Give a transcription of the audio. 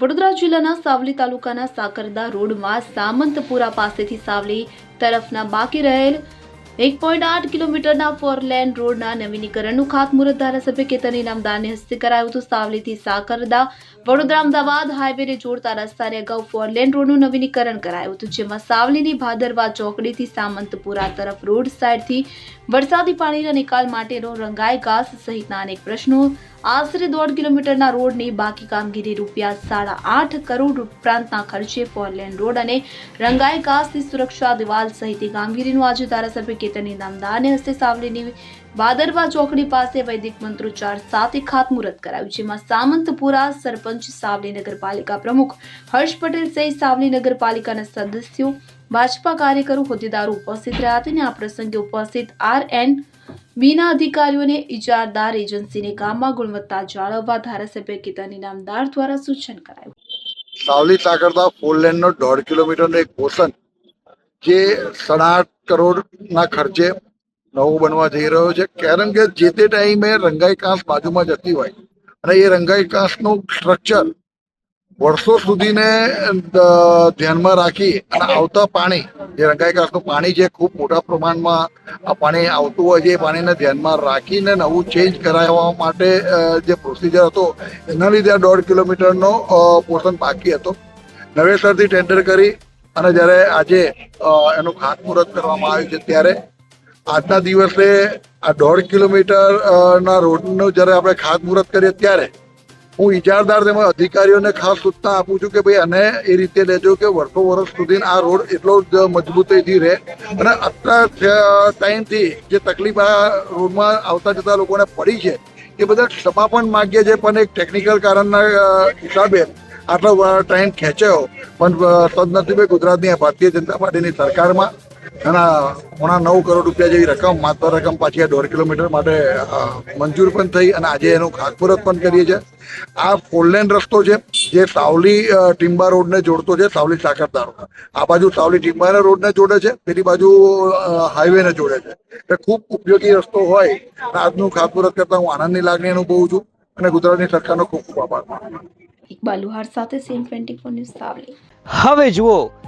વડોદરા જિલ્લાના સાવલી તાલુકાના સાકરદા રોડમાં સામંતપુરા પાસેથી સાવલી તરફના બાકી રહેલ એક પોઈન્ટ આઠ કિલોમીટરના ફોર લેન રોડના નવીનીકરણનું ખાતમુહૂર્ત ધારાસભ્ય કેતન ઇનામદારને હસ્તે કરાયું હતું. સાવલીથી સાકરદા વડોદરા અમદાવાદ હાઈવેને જોડતા રસ્તાને અગાઉ ફોર લેન રોડનું નવીનીકરણ કરાયું હતું, જેમાં સાવલીની ભાદરવા ચોકડીથી સામંતપુરા તરફ રોડ સાઇડથી વરસાદી પાણીના નિકાલ માટેનો રંગાઈ ઘાસ સહિતના અનેક પ્રશ્નો આશરે દોઢ કિલોમીટરના રોડની બાકી કામગીરી રૂપિયા સાડા આઠ કરોડ ઉપરાંતના ખર્ચે ફોર લેન રોડ અને રંગાઈ ઘાસથી સુરક્ષા દિવાલ સહિતની કામગીરીનું આજે ધારાસભ્ય કેતન નામદાને હસ્તે સાવલીની વાદરવા ચોકડી પાસે વૈદિક મંત્રોચ્ચાર સાથે ખાતમુહૂર્ત કરાયું, જેમાં સામંતપુરા સરપંચ, સાવલી નગરપાલિકા પ્રમુખ હર્ષ પટેલ સહિત સાવલી નગરપાલિકાના સદસ્યો, ભાજપા કાર્યકરો, હોદ્દેદારો ઉપસ્થિત રહ્યા હતા અને આ પ્રસંગે ઉપસ્થિત આર એન બીના અધિકારીઓને ઇજારદાર એજન્સીને કામમાં ગુણવત્તા જાળવવા ધારાસભ્ય કેતન ઇનામદાર દ્વારા સૂચન કરાયું. સાવલી સાકરદા ફોર લેનનો દોઢ કિલોમીટરનો એક પોર્શન જે સાડા કરોડના ખર્ચે નવું બનવા જઈ રહ્યો છે. કારણ કે જે તે ટાઈમે રંગાઈ કાંસ બાજુમાં જતી હોય અને એ રંગાઈ કાંસનું સ્ટ્રક્ચર વર્ષો સુધીને ધ્યાનમાં રાખી અને આવતા પાણી, જે રંગાઈ કાંસનું પાણી છે, ખૂબ મોટા પ્રમાણમાં આ પાણી આવતું હોય છે, એ પાણીને ધ્યાનમાં રાખીને નવું ચેન્જ કરાવવા માટે જે પ્રોસિજર હતો, એના લીધે આ દોઢ કિલોમીટરનો પોર્શન બાકી હતો. નવેસરથી ટેન્ડર કરી અને જ્યારે આજે એનું ખાતમુહૂર્ત કરવામાં આવ્યું છે ત્યારે, આજના દિવસે આ દોઢ કિલોમીટર ના રોડનું જ્યારે આપણે ખાતમુહૂર્ત કરીએ ત્યારે હું ઇજારદાર તેમજ અધિકારીઓને ખાસ સૂચના આપું છું કે ભાઈ અને એ રીતે લેજો કે વર્ષો વર્ષ સુધી આ રોડ એટલો જ મજબૂતીથી રહે. અને અત્યાર ટાઈમથી જે તકલીફ આ રોડમાં આવતા જતા લોકોને પડી છે, એ બધા સમાપન માગીએ છે પણ એક ટેકનિકલ કારણના હિસાબે આટલો ટાઈમ ખેંચ્યો. પણ સદનસીબે ગુજરાતની ભારતીય જનતા પાર્ટીની સરકારમાં એના પોણા નવ કરોડ રૂપિયા જેવી રકમ માત્ર રકમ પાછી આ દોઢ કિલોમીટર માટે મંજૂર પણ થઈ અને આજે એનું ખાતમુહૂર્ત પણ કરીએ છીએ. આ ફોરલેન રસ્તો છે જે સાવલી ટિમ્બા રોડને જોડતો છે સાવલી સાકરદા રોડ આ બાજુ સાવલી ટિમ્બાના રોડને જોડે છે પેલી બાજુ હાઈવેને જોડે છે. એટલે ખૂબ ઉપયોગી રસ્તો હોય આજનું ખાતમુહૂર્ત કરતા હું આનંદની લાગણી અનુભવું છું અને ગુજરાતની સરકારનો ખૂબ ખૂબ આભાર. ઇકબાલ લુહાર સાથે CN twenty four news Savli. હવે જુઓ